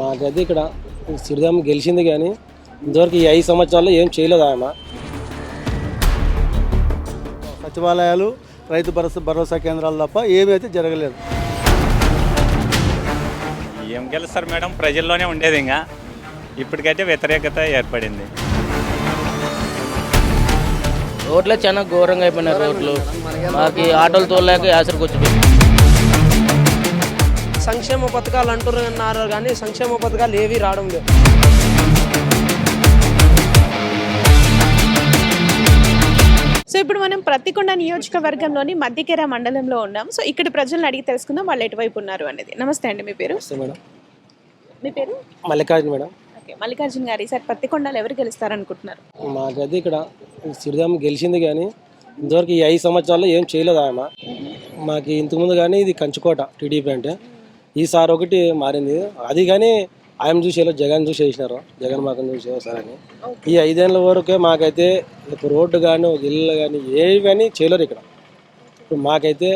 మాకైతే ఇక్కడ సిరిధాం గెలిచింది కానీ ఇంతవరకు ఈ ఐదు సంవత్సరాల్లో ఏం చేయలేదు ఆయన. సచివాలయాలు రైతు భరోసా భరోసా కేంద్రాలు తప్ప ఏమీ అయితే జరగలేదు. ఏం గెలుస్తారు మేడం? ప్రజల్లోనే ఉండేది ఇంకా. ఇప్పటికైతే వ్యతిరేకత ఏర్పడింది. రోడ్లే చాలా ఘోరంగా అయిపోయినాయి రోడ్లు. మాకు ఆటోలు తోలేక యాసరికి వచ్చిపోయింది సంక్షేమ పథకాలు అంటున్నారు కానీ సంక్షేమ పథకాలు ఏవి రావడం లేదు. సో ఇప్పుడు మనం ప్రతికొండ నియోజకవర్గంలోని మధ్యకెర మండలంలో ఉన్నాం. సో ఇక్కడ ప్రజలను అడిగి తెలుసుకుందాం వాళ్ళు ఎటువైపు ఉన్నారు అనేది. నమస్తే అండి మీ పేరు? మేడం. మీ పేరు? మల్లికార్జున మేడం. ఓకే మల్లికార్జున గారు ఈసారి పత్తికొండలు ఎవరు గెలుస్తారనుకుంటున్నారు? మాకైతే ఇక్కడ సిరిధాం గెలిచింది కానీ ఇంతవరకు ఈ ఐదు సంవత్సరాల్లో ఏం చేయలేదు ఆయన. మాకు ఇంతకుముందు కానీ ఇది కంచుకోట టీడీపీ అంటే. ఈసారి ఒకటి మారింది. అది కానీ ఆయన చూసేలో జగన్ చూసి వేసినారు జగన్ మాకు చూసి వేసారని ఈ ఐదేళ్ళ వరకే మాకైతే ఒక రోడ్డు కానీ ఒక ఇల్లు కానీ ఏవి కానీ చేయలేరు ఇక్కడ. ఇప్పుడు మాకైతే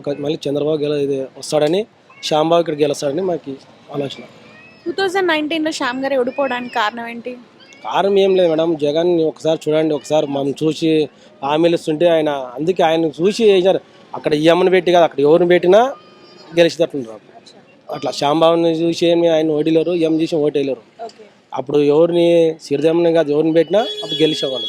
ఒక మళ్ళీ చంద్రబాబు గెల ఇది వస్తాడని శ్యాంబాబు ఇక్కడ గెలుస్తాడని మాకు ఆలోచన. టూ థౌజండ్ నైన్టీన్లో శ్యామ్ గారు ఓడిపోవడానికి కారణం ఏంటి? కారణం ఏం లేదు మేడం. జగన్ ఒకసారి చూడండి ఒకసారి మనం చూసి హామీలు ఇస్తుంటే ఆయన అందుకే ఆయన చూసి వేసినారు. అక్కడ ఈ అమ్మని పెట్టి కాదు అక్కడ ఎవరిని పెట్టినా గెలిచేటట్లున్నారు అట్లా శ్యాంబాబుని చూసి ఏమి ఆయన ఓడిలేరు ఎం చూసి ఓటేయలేరు. ఓకే. అప్పుడు ఎవరిని సిరిదేమని కాదు ఎవరిని పెట్టినా అప్పుడు గెలిచేవాళ్ళు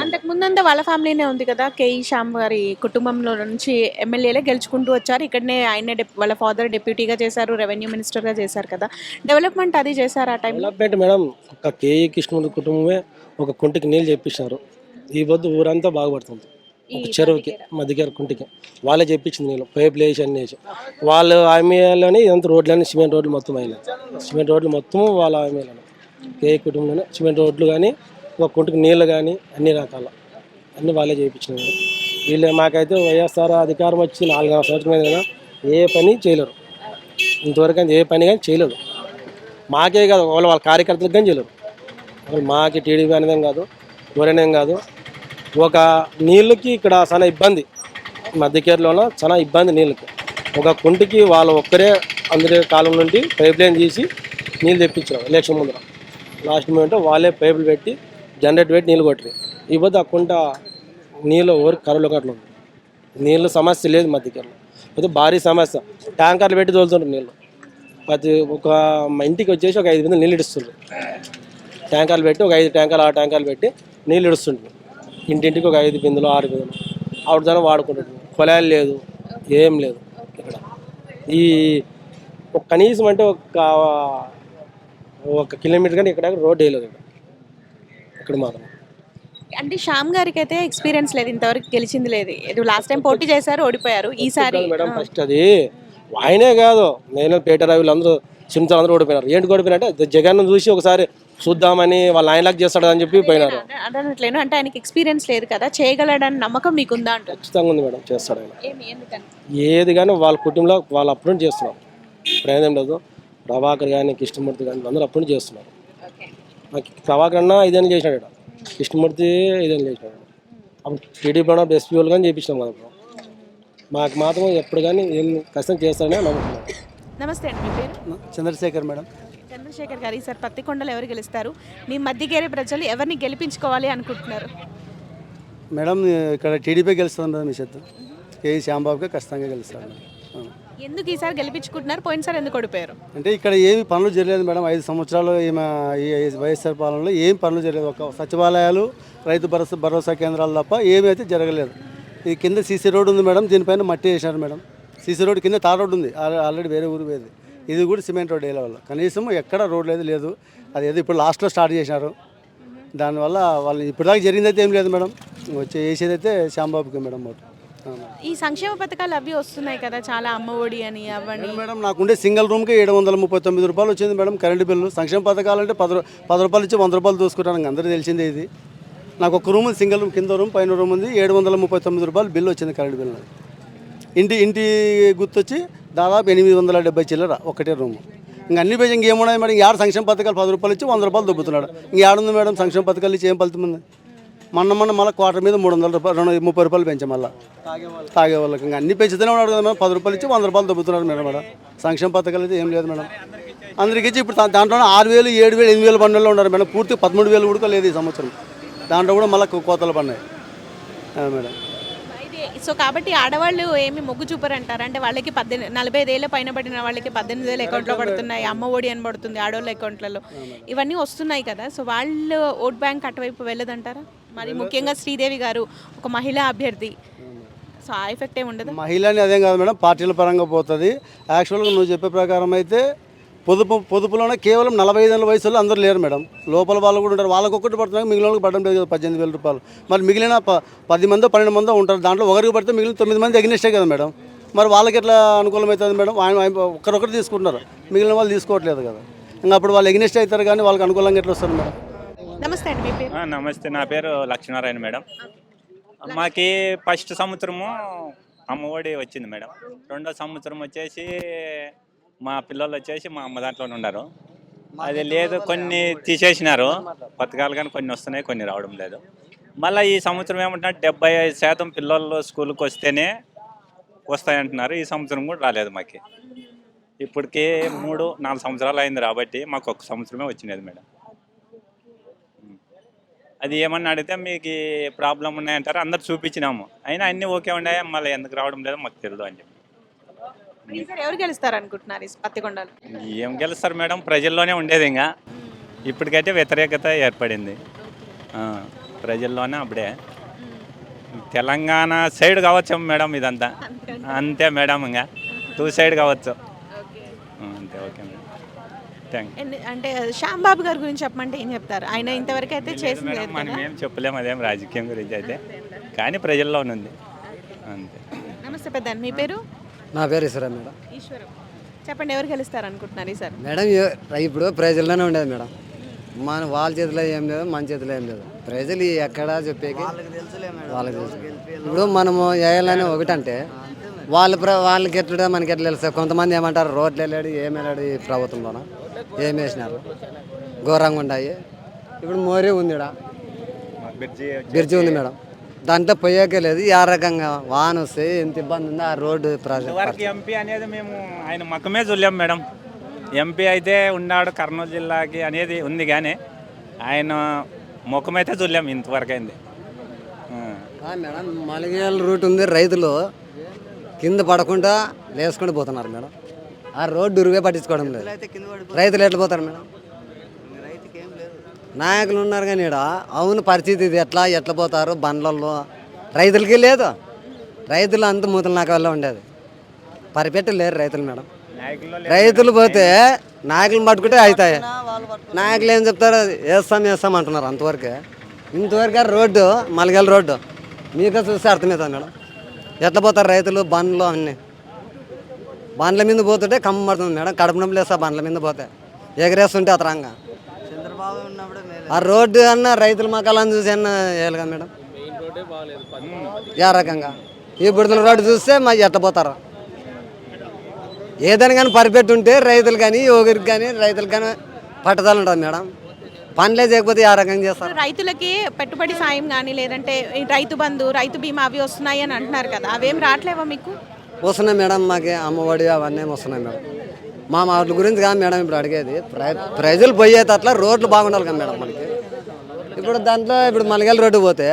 అంతకు ముందంతా వాళ్ళ ఫ్యామిలీనే ఉంది కదా కేఈ శ్యామ్ గారి కుటుంబంలో నుంచి ఎమ్మెల్యేలే గెలుచుకుంటూ వచ్చారు. ఇక్కడనే ఆయనే వాళ్ళ ఫాదర్ డిప్యూటీగా చేశారు రెవెన్యూ మినిస్టర్గా చేశారు కదా. డెవలప్మెంట్ అది చేశారు ఆ టైంలో? డెవలప్మెంట్ మేడం ఒక కేఈ కృష్ణమూర్తి కుటుంబమే ఒక కుంటికి నీళ్ళు చెప్పించినారు ఈ పొద్దు ఊరంతా బాగుపడుతుంది. ఒక చెరువుకి మధ్యకేర. కుంటికి. వాళ్ళే చెప్పించింది నీళ్ళు పైపులు వేసి అన్ని వేసి వాళ్ళు హామీలోనే ఇదంతా రోడ్లన్నీ సిమెంట్ రోడ్లు మొత్తం అయినాయి. సిమెంట్ రోడ్లు మొత్తం వాళ్ళ హామీలోనే కేఈ కుటుంబంలోనే సిమెంట్ రోడ్లు కానీ ఒక కుంటికి నీళ్ళు కానీ అన్ని రకాల. అన్ని వాళ్ళే చేయించినారు. వీళ్ళు మాకైతే వైఎస్ఆర్ అధికారం వచ్చి నాలుగు సంవత్సరం కదా ఏ పని చేయలేరు. ఇంతవరకు అయితే ఏ పని కానీ చేయలేదు మాకే కాదు వాళ్ళ వాళ్ళ కార్యకర్తలకు కానీ చేయలేరు. మాకి టీడీపీ అనేదేం కాదు ఎవరైనా కాదు. ఒక నీళ్ళకి ఇక్కడ చాలా ఇబ్బంది. మధ్యకేరలో చాలా ఇబ్బంది నీళ్ళకి. ఒక కుంటికి వాళ్ళు ఒక్కరే అందరి కాలం నుండి పైప్ లైన్ తీసి నీళ్ళు తెప్పించారు ఎలక్షన్ ముందర. లాస్ట్ మూమెంట్ వాళ్ళే పైపులు పెట్టి జనరేట్ పెట్టి నీళ్ళు కొట్టరు ఇవ్వద్దు ఆ కుంట నీళ్ళు ఎవరు కరువులో అట్లా ఉంది నీళ్ళు సమస్య లేదు మధ్యకేరలో అయితే భారీ సమస్య. ట్యాంకర్లు పెట్టి తోలుతుంటారు నీళ్ళు. ప్రతి ఒక మా ఇంటికి వచ్చేసి ఒక ఐదు బిందెలు నీళ్ళు ఇడుస్తుండ్రు. ట్యాంకర్లు పెట్టి ఒక ఐదు ట్యాంకర్లు ఆరు ట్యాంకర్లు పెట్టి నీళ్ళు ఇడుస్తుంటారు ఇంటింటికి ఒక ఐదు బిందెలు ఆరు బిందెలు. ఆవిడ దాన్ని వాడుకుంటుండ్రు కొలాయిలు లేదు ఏం లేదు ఇక్కడ. ఈ ఒక కనీసం అంటే ఒక ఒక కిలోమీటర్ కానీ ఇక్కడ రోడ్ వేయలేదు ఇక్కడ. ఇక్కడ మాత్రం. అంటే శ్యామ్ గారికి అయితే ఎక్స్పీరియన్స్ లేదు ఇంతవరకు గెలిచింది లేదు. ఇది లాస్ట్ టైం పోటీ చేశారు ఓడిపోయారు. ఈసారి మేడం ఫస్ట్ అది. ఆయనే కాదు. నేను పేట రవిలు అందరూ సింతలు అందరూ ఓడిపోయినారు. ఏంటి ఓడిపోయినట్టే జగన్ చూసి ఒకసారి చూద్దామని వాళ్ళ ఆయనలాగా చేస్తాడు అని చెప్పి పోయినారు. అంటే ఆయనకి ఎక్స్పీరియన్స్ లేదు కదా చేయగలడని నమ్మకం మీకుందా అంటారు ఖచ్చితంగా ఉంది మేడం చేస్తాడు ఆయన. ఏమి ఎందుకని? ఏది కానీ వాళ్ళ కుటుంబంలో వాళ్ళు అప్పుడు నుంచి చేస్తున్నారు ప్రయోజనం లేదు ప్రభాకర్ కానీ కృష్ణమూర్తి కానీ అందరూ అప్పుడు నుంచి చేస్తున్నారు ప్రభాకర్ అన్న ఐదేళ్ళు చేసినాడు. కృష్ణమూర్తి ఐదేళ్ళు చేసినాడు అప్పుడు టీడీపీలో ఎస్పీ వాళ్ళు కానీ చేయించినాం కదా. మాకు మాత్రం ఎప్పుడు కానీ ఏం కష్టం చేస్తాడని నమ్ముతున్నాం. నమస్తే అండి మీ పేరు? చంద్రశేఖర్ మేడం. చంద్రశేఖర్ గారు ఈసారి పత్తికొండలు ఎవరు గెలుస్తారు? మీ మధ్యగేరే ప్రజలు ఎవరిని గెలిపించుకోవాలి అనుకుంటున్నారు? మేడం ఇక్కడ టీడీపీ గెలుస్తుంది మీ చెత్త కేఈ శ్యాంబాబుకే ఖచ్చితంగా. అవును. ఎందుకు ఈసారి గెలిపించుకుంటున్నారు? పోయినసారి ఎందుకు ఓడిపోయారు? అంటే ఇక్కడ ఏమి పనులు జరగలేదు మేడం. ఐదు సంవత్సరాలు ఈమె ఈ వైఎస్ఆర్ పాలనలో ఏం పనులు జరగలేదు. ఒక సచివాలయాలు రైతు భరోసా భరోసా కేంద్రాలు తప్ప ఏమీ అయితే జరగలేదు. ఈ కింద సీసీ రోడ్ ఉంది మేడం. దీనిపైన మట్టి వేసినారు మేడం. సీసీ రోడ్ కింద తార్ రోడ్ ఉంది. ఆల్- ఆల్రెడీ వేరే ఊరు వేది ఇది కూడా సిమెంట్ రోడ్ వేయలే వాళ్ళు కనీసం ఎక్కడ రోడ్ లేదు లేదు. అది ఏదో ఇప్పుడు లాస్ట్లో స్టార్ట్ చేసినారు. దానివల్ల వాళ్ళు ఇప్పటిదాకా జరిగిందైతే ఏం లేదు మేడం. వచ్చి వేసేదైతే శ్యాంబాబుకి మేడం ఓటు. అవును. ఈ సంక్షేమ పథకాలు అవి వస్తున్నాయి కదా చాలా అమ్మ ఒడి అని అవని. లేదు మేడం నాకుండే సింగిల్ రూమ్కి ఏడు వందల ముప్పై తొమ్మిది రూపాయలు వచ్చింది మేడం. కరెంటు బిల్లు సంక్షేమ పథకాలు అంటే పది పది రూపాయలు ఇచ్చి వంద రూపాయలు చూసుకుంటాను అందరికీ తెలిసిందే ఇది. నాకు ఒక రూమ్ సింగిల్ రూమ్ కింద రూమ్ పైన రూమ్ ఉంది. ఏడు వందల ముప్పై తొమ్మిది రూపాయలు బిల్లు వచ్చింది కరెంటు బిల్లు. ఇంటి ఇంటి గుర్తొచ్చి దాదాపు ఎనిమిది వందల డెబ్బై చిల్లర ఒకటే రూము. ఇంక అన్ని పేజీ ఇంకేమున్నాయి మేడం యాడ సంక్షేమ పథకాలు పది రూపాయలు ఇచ్చి వంద రూపాయలు దొబ్బుతున్నాడు. ఇంకేడుంది మేడం సంక్షేమ పథకాలు ఇచ్చి ఏం ఫలితం ఉంది? మొన్న మొన్న మళ్ళీ క్వార్టర్ మీద మూడు వందల రూపాయలు రెండు ముప్పై రూపాయలు పెంచాం మళ్ళీ. తాగే వాళ్ళకి ఇంకా అన్ని పెంచుతూనే ఉన్నాడు కదా మేడం పది రూపాయలు ఇచ్చి వంద రూపాయలు దొబ్బుతున్నారు మేడం మేడం సంక్షేమ పథకాలు అయితే ఏం లేదు మేడం. అందరికి ఇచ్చి ఇప్పుడు దాంట్లో ఆరు వేలు ఏడు వేలు ఎనిమిది వేల బండ్లలో ఉన్నారు మేడం. పూర్తి పదమూడు వేలు కూడా లేదు ఈ సంవత్సరం. దాంట్లో కూడా మళ్ళీ కోతలు పడినాయి మేడం. సో కాబట్టి ఆడవాళ్ళు ఏమి మొగ్గు చూపరంటారు? అంటే వాళ్ళకి పద్దెనిమిది నలభై ఐదేళ్ళ పైన పడిన వాళ్ళకి పద్దెనిమిది వేలు అకౌంట్లో పడుతున్నాయి అమ్మ ఒడి అని పడుతుంది ఆడవాళ్ళ అకౌంట్లలో ఇవన్నీ వస్తున్నాయి కదా. సో వాళ్ళు ఓట్ బ్యాంక్ అటువైపు వెళ్ళదంటారా? మరి ముఖ్యంగా శ్రీదేవి గారు ఒక మహిళా అభ్యర్థి. సో ఆ ఎఫెక్ట్ ఏమి ఉండదు? మహిళని అదేం కాదు మేడం పార్టీల పరంగా పోతుంది. యాక్చువల్గా నువ్వు చెప్పే ప్రకారం అయితే పొదుపు పొదుపులోనే కేవలం నలభై ఐదు ఏళ్ళ వయసులో అందరూ లేరు మేడం. లోపల వాళ్ళు కూడా ఉంటారు. వాళ్ళకి ఒక్కటి పడుతున్నారు మిగిలిన వాళ్ళకి పడడం లేదు కదా పద్దెనిమిది వేల రూపాయలు. మరి మిగిలిన ప పది మందో పన్నెండు మందో ఉంటారు. దాంట్లో ఒకరికి పడితే మిగిలిన తొమ్మిది మంది ఎగ్నెస్టే కదా మేడం. మరి వాళ్ళకి ఎట్లా అనుకూలమవుతుంది మేడం? ఆయన ఒక్కరొకరు తీసుకుంటున్నారు. మిగిలిన వాళ్ళు తీసుకోవట్లేదు కదా. ఇంకా అప్పుడు వాళ్ళు ఎగ్నెస్ట్ అవుతారు కానీ వాళ్ళకి అనుకూలంగా ఎట్లా వస్తారు మేడం? నమస్తే అండి మీ పేరు? ఆ, నమస్తే. నా పేరు లక్ష్మీనారాయణ మేడం. మాకి ఫస్ట్ సంవత్సరము అమ్మఒడి వచ్చింది మేడం. రెండో సంవత్సరం వచ్చేసి మా పిల్లలు వచ్చేసి మా అమ్మ దాంట్లోనే ఉన్నారు అది లేదు కొన్ని తీసేసినారు. పథకాలు కానీ కొన్ని వస్తున్నాయి కొన్ని రావడం లేదు. మళ్ళీ ఈ సంవత్సరం ఏమంటున్నారు డెబ్బై ఐదు శాతం పిల్లలు స్కూల్కి వస్తేనే వస్తాయంటున్నారు. ఈ సంవత్సరం కూడా రాలేదు మాకి. ఇప్పటికి మూడు నాలుగు సంవత్సరాలు అయింది కాబట్టి మాకు ఒక సంవత్సరమే వచ్చినది మేడం. అది ఏమన్నా అడిగితే మీకు ప్రాబ్లం ఉన్నాయంటారు? అందరు చూపించినాము. అయినా అన్నీ ఓకే ఉన్నాయి మళ్ళీ ఎందుకు రావడం లేదో మాకు తెలియదు అని చెప్పి. ఈసారి ఎవరు గెలుస్తారు అనుకుంటున్నారు ఈ పత్తికొండలు ఏం గెలుస్తారు మేడం? ప్రజల్లోనే ఉండేది ఇంకా. ఇప్పటికైతే వ్యతిరేకత ఏర్పడింది. ఆ, ప్రజల్లోనే అప్పుడే. తెలంగాణ సైడ్ కావచ్చు మేడం ఇదంతా. అంతే మేడం ఇంకా. టూ సైడ్ కావచ్చు. ఆ, అంతే ఓకే మేడం. థ్యాంక్ ఎన్ని- అంటే శ్యాంబాబు గారి గురించి చెప్పమంటే ఏం చెప్తారు? ఆయన ఇంతవరకు అయితే చేసింది లేదు మనం కదా? ఏం చెప్పలేము అదేం రాజకీయం గురించి అయితే. కానీ ప్రజల్లోనే ఉంది. అంతే. నమస్తే పెద్ద మీ పేరు? నా పేరు ఇసురా మేడం. ఈశ్వరం. చెప్పండి ఎవరు గెలుస్తారు అనుకుంటున్నారు ఈసారి మేడం ఇప్పుడు ప్రజల్లోనే ఉండేది మేడం. మన వాళ్ళ చేతిలో ఏం లేదు మన చేతిలో ఏం లేదు. ప్రజలు ఎక్కడ చెప్పేకి? వాళ్ళకి తెలుసు. ఇప్పుడు మనము వేయాలని ఒకటంటే వాళ్ళ ప్ర వాళ్ళకి ఎట్లా మనకి ఎట్లా తెలుసు? కొంతమంది ఏమంటారు రోడ్లు వెళ్ళాడు ఏం వెళ్ళాడు ఈ ప్రభుత్వంలోన? ఏం వేసినారు? ఘోరంగా ఉన్నాయి ఇప్పుడు మోరీ ఉంది ఈడ. బ్రిడ్జి బ్రిడ్జి ఉంది మేడం. దాంట్లో పోయాకే లేదు ఆ రకంగా వాన వస్తే ఎంత ఇబ్బంది ఉందో ఆ రోడ్డు ప్రాజెక్ట్ ఎంపీ అనేది మేము ఆయన మకమే చూడలేం మేడం. ఎంపీ అయితే ఉన్నాడు కర్నూలు జిల్లాకి అనేది ఉంది కానీ ఆయన ముఖమైతే చూడలేం ఇంతవరకు అయింది. మేడం మలగేల రూట్ ఉంది రైతులు కింద పడకుండా లేసుకుంటూ పోతున్నారు మేడం. ఆ రోడ్డు ఉరువే పట్టించుకోవడం లేదు. రైతులు ఎట్లా పోతారు మేడం? నాయకులు ఉన్నారు కానీ ఈడ. అవును పరిస్థితి ఇది. ఎట్లా ఎట్లా పోతారు? బండ్లలో రైతులకి లేదు. రైతులు అంత మూతలు నాకు వల్ల ఉండేది. పరిపెట్టి లేరు రైతులు మేడం. రైతులు పోతే నాయకులను పట్టుకుంటే అవుతాయి నాయకులు ఏం చెప్తారు? వేస్తాం వేస్తాం అంటున్నారు అంతవరకే. ఇంతవరకు రోడ్డు మలగల రోడ్డు. మీకే చూస్తే అర్థమవుతుంది మేడం. ఎట్లా పోతారు రైతులు? బండ్లు అన్నీ. బండ్ల మీద పోతుంటే కమ్మ పడుతుంది మేడం. కడుపు నొప్పి లేస్తా బండ్ల మీద పోతే. ఎగరేస్తుంటే అతరంగా. ఆ రోడ్డు అన్న రైతుల మకాలను చూసి అన్న వేయాలి కదా మేడం. ఏ రకంగా. ఈ బుడతల రోడ్డు చూస్తే మా ఎట్ట పోతారు? ఏదైనా కానీ పరిపెట్టి ఉంటే రైతులు కానీ ఒకరికి కానీ రైతులకు కానీ పట్టుదల ఉంటుంది మేడం. పనులే చేయకపోతే ఆ రకంగా చేస్తారు. రైతులకి పెట్టుబడి సాయం కానీ లేదంటే ఈ రైతు బంధు రైతు బీమా అవి వస్తున్నాయి అని అంటున్నారు కదా అవేం రావట్లేవా మీకు? వస్తున్నాయి మేడం మాకు అమ్మఒడి అవన్నీ వస్తున్నాయి మేడం. మా వాటి గురించి కాదు మేడం ఇప్పుడు అడిగేది. ప్ర- ప్రజలు పోయేటట్లా రోడ్లు బాగుండాలి కదా మేడం మనకి. ఇప్పుడు దాంట్లో ఇప్పుడు మలగల రోడ్డు పోతే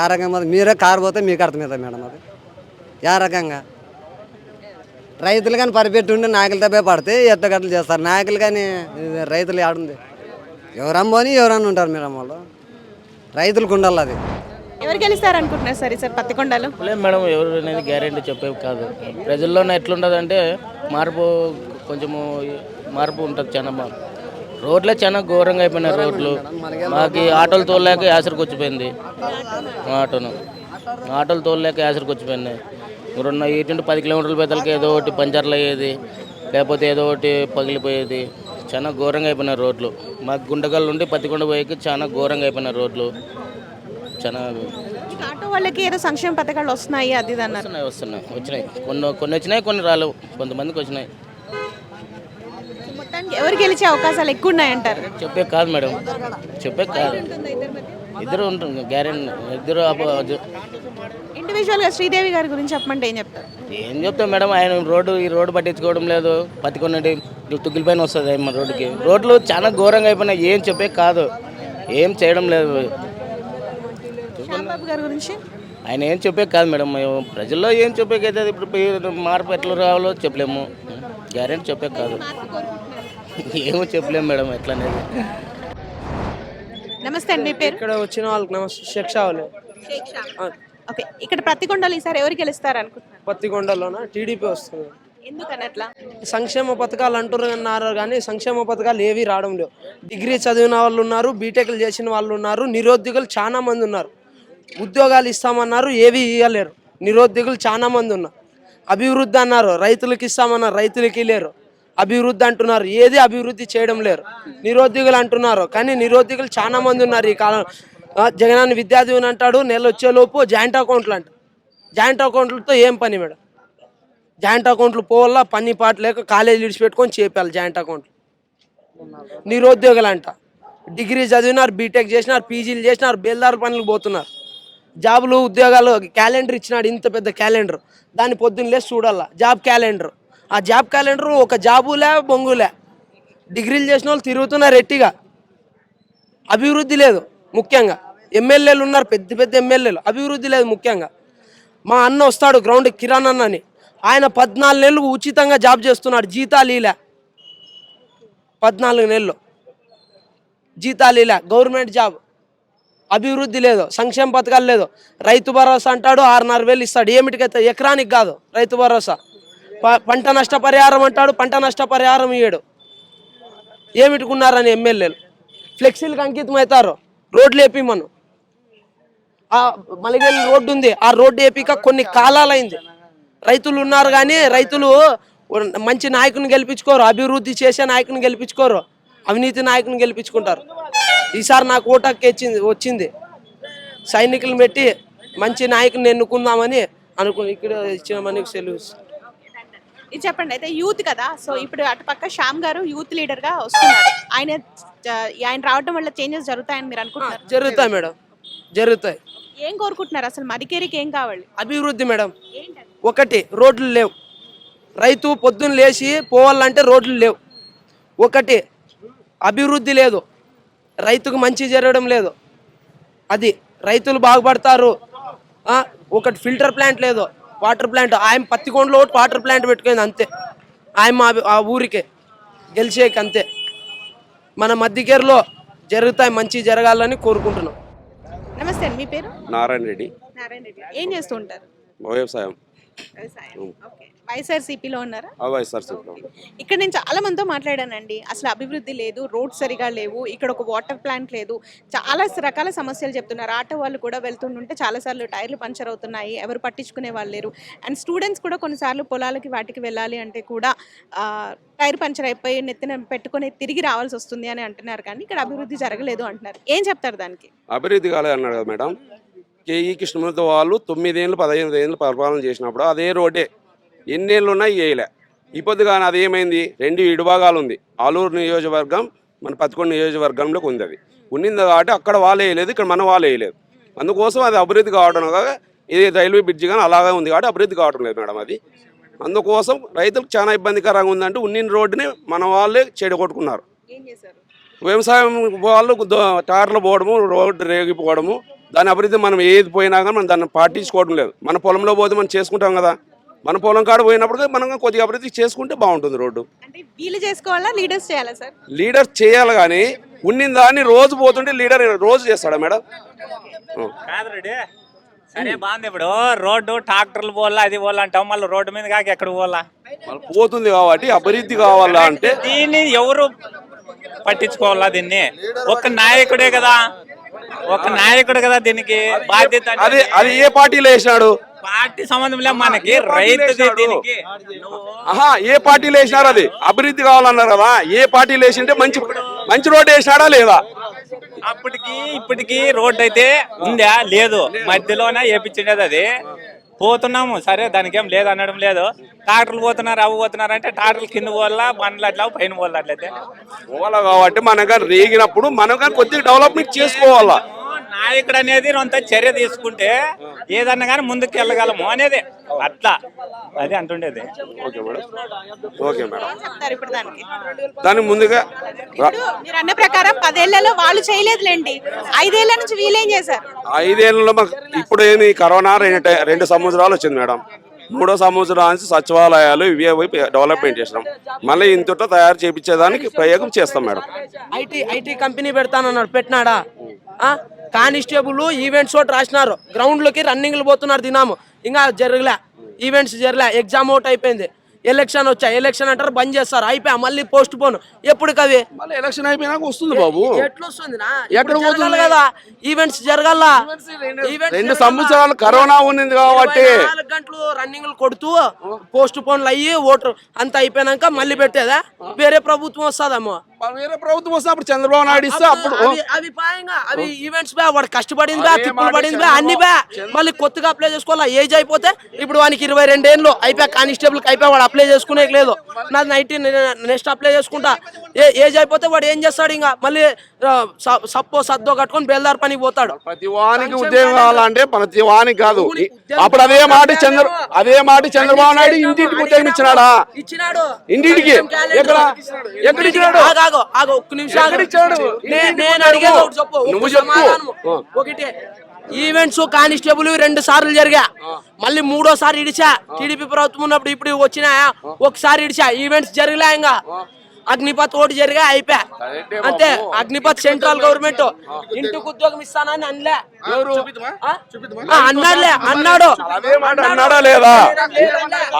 ఏ రకంగా? మీరే కారు పోతే మీకు అర్థమవుతుంది మేడం అది. ఏ రకంగా. రైతులు కానీ పరిపెట్టి ఉండి నాయకులు తప్పే పడితే ఎట్టగట్లు చేస్తారు? నాయకులు కానీ రైతులు ఆడుంది. ఎవరమ్మ పోని ఎవరన్నా ఉంటారు మేడం వాళ్ళు. రైతులకు ఉండాలి అది. ఎవరు గెలుస్తారు అనుకుంటున్నారు సరే సార్ పత్తికొండలు? లేదు మేడం ఎవరు అనేది గ్యారెంటీ చెప్పేవి కాదు. ప్రజల్లోనే ఎట్లుంటుంది అంటే మార్పు కొంచెము మార్పు ఉంటుంది చాలా బాగా రోడ్లే చాలా ఘోరంగా అయిపోయినాయి రోడ్లు. మాకు ఆటోలు తోలలేక యాసరికి వచ్చిపోయింది. ఆటోను. ఆటోలు తోలలేక యాసరికి వచ్చిపోయినాయి ఎయిట్ నుండి పది కిలోమీటర్ల పెద్దలకి ఏదో ఒకటి పంచర్లు అయ్యేది లేకపోతే ఏదో ఒకటి పగిలిపోయేది. చాలా ఘోరంగా అయిపోయినాయి రోడ్లు. మాకు గుండగల్ నుండి పత్తికొండ పోయేకి చాలా ఘోరంగా అయిపోయినాయి రోడ్లు. చాలా ఆటో వాళ్ళకి ఏదో సంక్షేమ పథకాలు వస్తున్నాయి అది వస్తున్నాయి వస్తున్నాయి. వచ్చినాయి. కొన్ని కొన్ని వచ్చినాయి కొన్ని రాలేవు. కొంతమందికి వచ్చినాయి. మొత్తానికి ఎవరు గెలిచే అవకాశాలు ఎక్కువ ఉన్నాయంటారు? చెప్పే కాదు మేడం. చెప్పే కాదు. ఇద్దరు ఉంటుంది గ్యారెంటీ ఇద్దరు ఇండివిజువల్గా శ్రీదేవి గారి గురించి చెప్పమంటే ఏం చెప్తారు? ఏం చెప్తాం మేడం ఆయన రోడ్డు ఈ రోడ్డు పట్టించుకోవడం లేదు. పత్తికొన్నటి తుగ్గిల పైన వస్తుంది మన రోడ్డుకి. రోడ్లు చాలా ఘోరంగా అయిపోయినాయి. ఏం చెప్పే కాదు. ఏం చేయడం లేదు. శ్యాంబాబు గారి గురించి? ఆయన ఏం చెప్పే కాదు మేడం. మేము ప్రజల్లో ఏం చెప్పేకైతే ఇప్పుడు మార్పు ఎట్లా రావాలో చెప్పలేము. గ్యారెంటీ చెప్పే కాదు. ఏమో చెప్పలేము మేడం ఎట్లా అనేది నమస్తే అండి మీ పేరు? ఇక్కడ వచ్చిన వాళ్ళకి నమస్తే శిక్ష. వాళ్ళు ఓకే ఇక్కడ ప్రతికొండలు ఈసారి ఎవరికి గెలుస్తారు అనుకుంటున్నారు పత్తికొండలోన టీడీపీ వస్తుంది. ఎందుకని అట్లా సంక్షేమ పథకాలు అంటున్నారు కానీ సంక్షేమ పథకాలు ఏవి రావడం లేవు. డిగ్రీ చదివిన వాళ్ళు ఉన్నారు బీటెక్లు చేసిన వాళ్ళు ఉన్నారు నిరుద్యోగులు చాలా మంది ఉన్నారు. ఉద్యోగాలు ఇస్తామన్నారు ఏవి ఇవ్వలేరు నిరుద్యోగులు చాలా మంది ఉన్నారు. అభివృద్ధి అన్నారు రైతులకు ఇస్తామన్నారు రైతులకి లేరు అభివృద్ధి అంటున్నారు. ఏది అభివృద్ధి చేయడం లేరు. నిరుద్యోగులు అంటున్నారు. కానీ నిరుద్యోగులు చాలా మంది ఉన్నారు ఈ కాలం జగనాన్న జగనాన్ని విద్యాదీవెన అంటాడు నెల వచ్చేలోపు జాయింట్ అకౌంట్లు అంట. జాయింట్ అకౌంట్లతో ఏం పని మేడం? జాయింట్ అకౌంట్లు పోవాలా పని పాట లేక కాలేజీలు విడిచిపెట్టుకొని చేపాలి జాయింట్ అకౌంట్లు. నిరుద్యోగులు అంట డిగ్రీ చదివినారు బీటెక్ చేసినారు పీజీలు చేసినారు బేల్దారు పనులు పోతున్నారు. జాబులు ఉద్యోగాలు క్యాలెండర్ ఇచ్చినాడు ఇంత పెద్ద క్యాలెండర్. దాన్ని పొద్దున్న లేసి చూడాలా. Job calendar. ఆ జాబ్ క్యాలెండర్ ఒక జాబులే బొంగులే. డిగ్రీలు చేసిన వాళ్ళు తిరుగుతున్నారు ఎట్టిగా అభివృద్ధి లేదు ముఖ్యంగా. ఎమ్మెల్యేలు ఉన్నారు పెద్ద పెద్ద ఎమ్మెల్యేలు. అభివృద్ధి లేదు ముఖ్యంగా. మా అన్న వస్తాడు గ్రౌండ్ కిరాణ్ అన్న అని ఆయన పద్నాలుగు నెలలు ఉచితంగా జాబ్ చేస్తున్నాడు జీతాలీలా పద్నాలుగు నెలలు. జీతాలీలా గవర్నమెంట్ జాబ్. అభివృద్ధి లేదు సంక్షేమ పథకాలు లేదు. రైతు భరోసా అంటాడు ఆరున్నర వేలు ఇస్తాడు. ఏమిటికైతే ఎకరానికి కాదు రైతు భరోసా. పంట నష్టపరిహారం అంటాడు పంట నష్టపరిహారం ఇయ్యడు. ఏమిటుకున్నారని ఎమ్మెల్యేలు? ఫ్లెక్సీలకు అంకితం అవుతారు రోడ్లు వేపిమను ఆ మలిగేలి రోడ్డు ఉంది ఆ రోడ్డు వేపిక కొన్ని కాలాలైంది. రైతులు ఉన్నారు కానీ రైతులు మంచి నాయకుని గెలిపించుకోరు అభివృద్ధి చేసే నాయకుని గెలిపించుకోరు అవినీతి నాయకుని గెలిపించుకుంటారు. ఈసారి నాకు ఓటక్కి వచ్చింది వచ్చింది. సైనికులను పెట్టి మంచి నాయకుని ఎన్నుకుందామని అనుకుని ఇక్కడ ఇచ్చిన సెలవు ఇది చెప్పండి. అయితే యూత్ కదా సో ఇప్పుడు అటు పక్క శ్యామ్ గారు యూత్ లీడర్గా వస్తున్నారు. ఆయన ఆయన రావడం వల్ల చేంజెస్ జరుగుతాయని మీరు అనుకుంటున్నారు? జరుగుతాయి మేడం. జరుగుతాయి. ఏం కోరుకుంటున్నారు అసలు? మడికేరికి ఏం కావాలి? అభివృద్ధి మేడం. ఒకటి రోడ్లు లేవు. రైతు పొద్దున్న లేచి పోవాలంటే రోడ్లు లేవు. ఒకటి అభివృద్ధి లేదు. రైతుకు మంచి జరగడం లేదు. అది రైతులు బాగుపడతారు. ఒకటి ఫిల్టర్ ప్లాంట్ లేదు. Water plant. ఆయన పత్తికొండలో ఒకటి వాటర్ ప్లాంట్ పెట్టుకుంది అంతే. ఆయన మా ఆ ఊరికే గెలిచేకి అంతే. మన మధ్యకేరులో జరుగుతాయి మంచి జరగాలని కోరుకుంటున్నాం. నమస్తే మీ పేరు? నారాయణ రెడ్డి. నారాయణ రెడ్డి. ఏం చేస్తూ ఉంటారు? వ్యవసాయం. వ్యవసాయం. ఓకే. వైఎస్ఆర్సీపీలో ఉన్నారా? వైఎస్ఆర్సీపీ ఇక్కడ నేను చాలా మందితో మాట్లాడానండి. అసలు అభివృద్ధి లేదు రోడ్ సరిగా లేవు ఇక్కడ ఒక వాటర్ ప్లాంట్ లేదు. చాలా రకాల సమస్యలు చెప్తున్నారు. ఆటో వాళ్ళు కూడా వెళ్తుంటుంటే చాలాసార్లు టైర్లు పంచర్ అవుతున్నాయి ఎవరు పట్టించుకునే వాళ్ళు లేరు. అండ్ స్టూడెంట్స్ కూడా కొన్నిసార్లు పొలాలకి వాటికి వెళ్ళాలి అంటే కూడా ఆ, టైర్ పంచర్ అయిపోయి నెత్తిన పెట్టుకొని తిరిగి రావాల్సి వస్తుంది అని అంటున్నారు. కానీ ఇక్కడ అభివృద్ధి జరగలేదు అంటున్నారు. ఏం చెప్తారు దానికి? అభివృద్ధి కాలేదు అన్నాడు కదా మేడం. కేఈ కృష్ణమూర్తి వాళ్ళు తొమ్మిదేళ్ళు పదహైదు ఏళ్ళు పరిపాలన చేసినప్పుడు అదే రోడ్డే. ఎన్నేళ్ళు ఉన్నాయి వేయలే ఇప్పుడు కానీ అది ఏమైంది రెండు విడిభాగాలు ఉంది ఆలూరు నియోజకవర్గం మన పదకొండు నియోజకవర్గంలోకి ఉంది అది ఉన్నింది కాబట్టి అక్కడ వాళ్ళు వేయలేదు ఇక్కడ మన వాళ్ళు వేయలేదు. అందుకోసం అది అభివృద్ధి కావడం కాక ఇది రైల్వే బ్రిడ్జ్ కానీ అలాగే ఉంది కాబట్టి అభివృద్ధి కావడం లేదు మేడం అది. అందుకోసం రైతులకు చాలా ఇబ్బందికరంగా ఉందంటే ఉన్నిన రోడ్డుని మన వాళ్ళే చెడగొట్టుకున్నారు. వ్యవసాయం వాళ్ళు టార్లు పోవడము రోడ్డు రేగిపోవడము దాని అభివృద్ధి మనం ఏది పోయినా కానీ మనం దాన్ని పాటించుకోవడం లేదు. మన పొలంలో పోతే మనం చేసుకుంటాం కదా. మన పొలం కాడ పోయినప్పుడు మనం కొద్దిగా అభివృద్ధి చేసుకుంటే బాగుంటుంది రోడ్డు. అంటే వీళ్ళు చేసుకోవాలా లీడర్స్ చేయాలా సార్? లీడర్ చేయాలి కానీ ఉన్నిన దాన్ని రోజు పోతుంటే లీడర్ రోజు చేస్తాడా మేడం? సరే బాగుంది ఇప్పుడు. రోడ్డు ట్రాక్టర్లు పోవాలా అది పోవాలా అంటాం మళ్ళీ రోడ్డు మీద కాక ఎక్కడ పోవాలా? వాళ్ళు పోతుంది కాబట్టి అభివృద్ధి కావాలా అంటే దీన్ని ఎవరు పట్టించుకోవాలా దీన్ని? ఒక నాయకుడే కదా. ఒక నాయకుడు కదా దీనికి బాధ్యత. అది అది ఏ పార్టీలో వేసినాడు? పార్టీ సంబంధం లేదు మనకి రైతుది దీనికి. నువ్వు ఆహా ఏ పార్టీలో వేసినారు అది? అభివృద్ధి కావాలన్నారు కదా ఏ పార్టీలో వేసింటే మంచి మంచి రోడ్డు వేసినాడా లేదా? అప్పటికి ఇప్పటికి రోడ్డు అయితే ఉందా? లేదు. మధ్యలోనే వేపించిండేది అది. పోతున్నాము. సరే దానికి ఏం లేదు అనడం లేదు. ట్రాక్టర్లు పోతున్నారు అవి పోతున్నారు అంటే ట్రాక్టర్లు కింద పోవాలా బండ్లు అట్లా పైన పోవాలా అట్లయితే? పోవాలా కాబట్టి మనం కానీ రేగినప్పుడు మనం కానీ కొద్దిగా డెవలప్మెంట్ చేసుకోవాలా. నాయకుడు అనేది కొంత చర్య తీసుకుంటే ఏదన్నా కానీ ముందుకు వెళ్ళగలము అనేది అట్లా. అది అంటుండేది. Okay madam. Okay madam. దానికి? ముందుగా మీరు అన్న ప్రకారం పదేళ్ళలో వాళ్ళు చేయలేదులేండి. ఐదేళ్ళ నుంచి వీళ్ళేం చేశారు? ఐదేళ్ళలో మాకు ఇప్పుడు ఏంది? కరోనా రెండు సంవత్సరాలు వచ్చింది మేడం. మూడో సంవత్సరం నుంచి సచివాలయాలు ఇవే పోయి డెవలప్మెంట్ చేసినాం. మళ్ళీ ఇంతతో తయారు చేయించేదానికి ప్రయోగం చేస్తాం మేడం. ఐటీ ఐటీ కంపెనీ పెడతానన్నాడు పెట్టినాడా? ఆ? కానిస్టేబుల్ ఈవెంట్స్ ఒకటి రాసినారు. గ్రౌండ్లోకి రన్నింగ్లు పోతున్నారు దినాము. ఇంకా జరగలే. ఈవెంట్స్ జరగలే. ఎగ్జామ్ అవుట్ అయిపోయింది. ఎలక్షన్ వచ్చా. ఎలక్షన్ అంటారు బంద్ చేస్తారు. అయిపోయా. మళ్ళీ పోస్ట్ పోను ఎప్పుడు కవి మళ్ళీ ఎలక్షన్ అయిపోయినాక వస్తుంది బాబు. ఎట్లా ఎక్కడ పోతుంది? కదా. ఈవెంట్స్ జరగాల? ఈవెంట్స్ రెండు. సంవత్సరాలు కరోనా ఉన్నింది కాబట్టి. నాలుగు గంటలు రన్నింగ్లు కొడుతూ పోస్ట్ పోన్లు అయ్యి ఓటర్ అంత అయిపోయినాక మళ్ళీ పెట్టేదా? వేరే ప్రభుత్వం వస్తుందమ్మో వేరే ప్రభుత్వం వస్తే అప్పుడు చంద్రబాబు నాయుడు ఇస్తే అప్పుడు అవి అవి పాయంగా అవి ఈవెంట్స్ బా వాడు కష్టపడింది బా తిప్పులు పడింది బా అన్ని బా. మళ్ళీ కొత్తగా అప్లై చేసుకోవాలా? ఏజ్ అయిపోతే ఇప్పుడు వానికి ఇరవై రెండేళ్ళు అయిపోయా కానిస్టేబుల్ అయిపోయా వాడు అప్లై చేసుకునే లేదు. నాది నైన్టీన్ నెక్స్ట్ అప్లై చేసుకుంటా. ఏ ఏజ్ అయిపోతే వాడు ఏం చేస్తాడు ఇంకా? మళ్ళీ సప్పో సద్దో కట్టుకొని బేల్దార్ పనికి పోతాడు. ప్రతి వానికి ఉద్యోగం కావాలంటే ప్రతి వానికి కాదు. అప్పుడు అదే మాట చంద్ర అదే మాట. చంద్రబాబు నాయుడు ఇంటింటికి ఉద్యోగం ఇచ్చినాడా? ఇచ్చినాడు. ఇంటింటికి? ఎక్కడ ఎక్కడ? ఇచ్చినాడు. ఆగు, ఆగు, ఆగు, ఒక్క నిమిషం నేను ఉద్యోగం. అడిగేది ఒకటి చెప్పు నువ్వు. సమాధానము. ఒకటే ఈవెంట్స్ కానిస్టేబుల్ రెండు సార్లు జరిగా. మళ్ళీ మూడోసారి ఇడిచా. టీడీపీ ప్రభుత్వం ఉన్నప్పుడు ఇప్పుడు వచ్చినాయా? ఒకసారి ఇడిచా. ఈవెంట్స్ జరగలే ఇంకా. అగ్నిపత్ ఓటు జరిగా అయిపోయా అంతే అగ్నిపత్ సెంట్రల్ గవర్నమెంట్. ఇంటికి ఉద్యోగం ఇస్తానని అనలే. అన్నాడులే అన్నాడు. అదే మాట అన్నాడా. లేదా?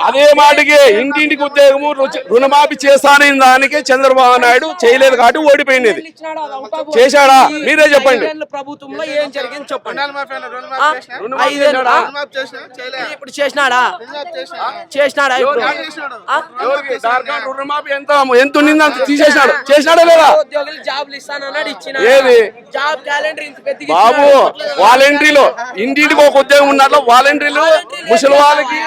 అదే మాటకి ఇంటింటికి ఉద్యోగము రుణమాఫీ చేస్తానని దానికి చంద్రబాబు నాయుడు చేయలేదు కాబట్టి ఓడిపోయింది. చేశాడా? మీరే చెప్పండి. ప్రభుత్వంలో ఏం జరిగింది చెప్పండి? ఇప్పుడు చేసినాడా? చేసినాడా ఎంత ఎంత అంత తీసేసినాడు చేసినాడా లేదా ఏది? బాబు. వాలంటీర్లు ఇంటింటికి ఒక ఉద్యోగం ఉన్నట్లు వాలంటీర్లు ముసలి వాళ్ళకి?